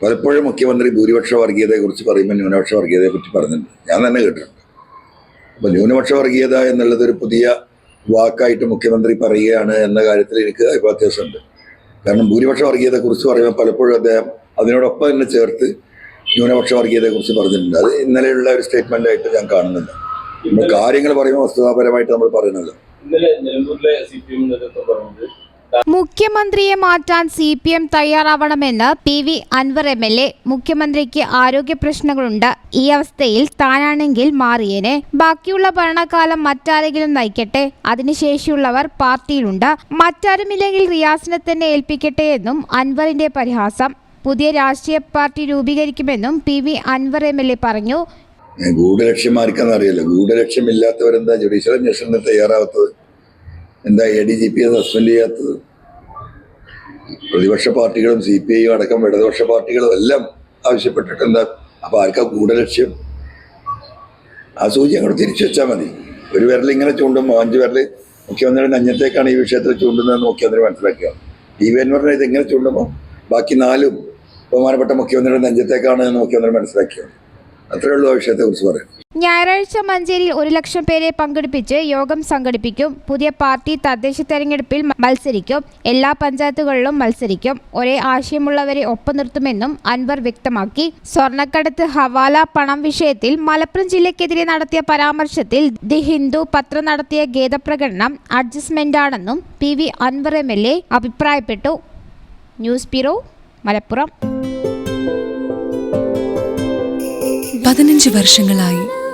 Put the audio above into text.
പലപ്പോഴും മുഖ്യമന്ത്രി ഭൂരിപക്ഷ വർഗീയതയെക്കുറിച്ച് പറയുമ്പോൾ ന്യൂനപക്ഷ വർഗീയതയെക്കുറിച്ച് പറഞ്ഞിട്ടുണ്ട്. ഞാൻ തന്നെ കേട്ടിട്ടുണ്ട്. അപ്പോൾ ന്യൂനപക്ഷ വർഗീയത എന്നുള്ളത് ഒരു പുതിയ വാക്കായിട്ട് മുഖ്യമന്ത്രി പറയുകയാണ് എന്ന കാര്യത്തിൽ എനിക്ക് അത്യാവശ്യമുണ്ട് കാരണം ഭൂരിപക്ഷ വർഗീയതയെക്കുറിച്ച് പറയുമ്പോൾ പലപ്പോഴും അദ്ദേഹം അതിനോടൊപ്പം തന്നെ ചേർത്ത് ന്യൂനപക്ഷ വർഗീയതയെക്കുറിച്ച് പറഞ്ഞിട്ടുണ്ട്. അത് ഇന്നലെയുള്ള ഒരു സ്റ്റേറ്റ്മെന്റ് ആയിട്ട് ഞാൻ കാണുന്നില്ല നമ്മൾ കാര്യങ്ങൾ പറയുമ്പോൾ വസ്തുതാപരമായിട്ട് നമ്മൾ പറയുന്നത് ഇന്നലെ നിലമ്പൂരിലെ സി പി എം നേതൃത്വം പറഞ്ഞത് മുഖ്യമന്ത്രിയെ മാറ്റാൻ C P M തയ്യാറാവണമെന്ന് P V Anvar M L A മുഖ്യമന്ത്രിക്ക് ആരോഗ്യ പ്രശ്നങ്ങളുണ്ട്. ഈ അവസ്ഥയിൽ താനാണെങ്കിൽ മാറിയേനെ. ബാക്കിയുള്ള ഭരണകാലം മറ്റാരെങ്കിലും നയിക്കട്ടെ. അതിനുശേഷിയുള്ളവർ പാർട്ടിയിലുണ്ട്. മറ്റാരുമില്ലെങ്കിൽ റിയാസിനെ തന്നെ ഏൽപ്പിക്കട്ടെ എന്നും അൻവറിന്റെ പരിഹാസം. പുതിയ രാഷ്ട്രീയ പാർട്ടി രൂപീകരിക്കുമെന്നും P V Anvar M L A പറഞ്ഞു. ഗൂഢലക്ഷ്യം ഗൂഢലക്ഷ്യന്മാർക്കെന്ന് അറിയില്ല ഗൂഢലക്ഷ്യമില്ലാത്തവരെന്താ ജുഡീഷ്യൽ അന്വേഷണത്തിന് തയ്യാറാവാത്തത്? എന്താ എ ഡി ജി പിയെ സസ്പെൻഡ് ചെയ്യാത്തത്? പ്രതിപക്ഷ പാർട്ടികളും സി പി ഐയും അടക്കം ഇടതുപക്ഷ പാർട്ടികളും എല്ലാം ആവശ്യപ്പെട്ടിട്ട് എന്താ? അപ്പൊ ആർക്കാ ഗൂഢലക്ഷ്യം ആ സൂചി അങ്ങോട്ട് തിരിച്ചു വെച്ചാൽ മതി. ഒരു വിരൽ ഇങ്ങനെ ചൂണ്ടുമ്പോൾ അഞ്ച് വിരൽ മുഖ്യമന്ത്രിയുടെ അഞ്ഞത്തേക്കാണ് ഈ വിഷയത്തിൽ ചൂണ്ടുന്നതെന്ന് മുഖ്യമന്ത്രി മനസ്സിലാക്കുക. ടി വി അൻവറിനെ ഇത് ഇങ്ങനെ ചൂണ്ടുമ്പോൾ ബാക്കി നാലും ബഹുമാനപ്പെട്ട മുഖ്യമന്ത്രിയുടെ നെഞ്ചത്തേക്കാണ് എന്ന് മുഖ്യമന്ത്രി മനസ്സിലാക്കിയത് അത്രയേ ഉള്ളൂ ആ വിഷയത്തെക്കുറിച്ച് പറയാൻ. ഞായറാഴ്ച മഞ്ചേരിയിൽ ഒരു ലക്ഷം പേരെ പങ്കെടുപ്പിച്ച് യോഗം സംഘടിപ്പിക്കും. പുതിയ പാർട്ടി തദ്ദേശ തെരഞ്ഞെടുപ്പിൽ മത്സരിക്കും. എല്ലാ പഞ്ചായത്തുകളിലും മത്സരിക്കും. ഒരേ ആശയമുള്ളവരെ ഒപ്പം നിർത്തുമെന്നും അൻവർ വ്യക്തമാക്കി. സ്വർണക്കടത്ത് ഹവാല പണം വിഷയത്തിൽ മലപ്പുറം ജില്ലയ്ക്കെതിരെ നടത്തിയ പരാമർശത്തിൽ ദി ഹിന്ദു പത്രം നടത്തിയ ഖേദപ്രകടനം അഡ്ജസ്റ്റ്മെന്റാണെന്നും P V Anvar M L A അഭിപ്രായപ്പെട്ടു. News bureau Malappuram. പതിനഞ്ച് വർഷങ്ങളായി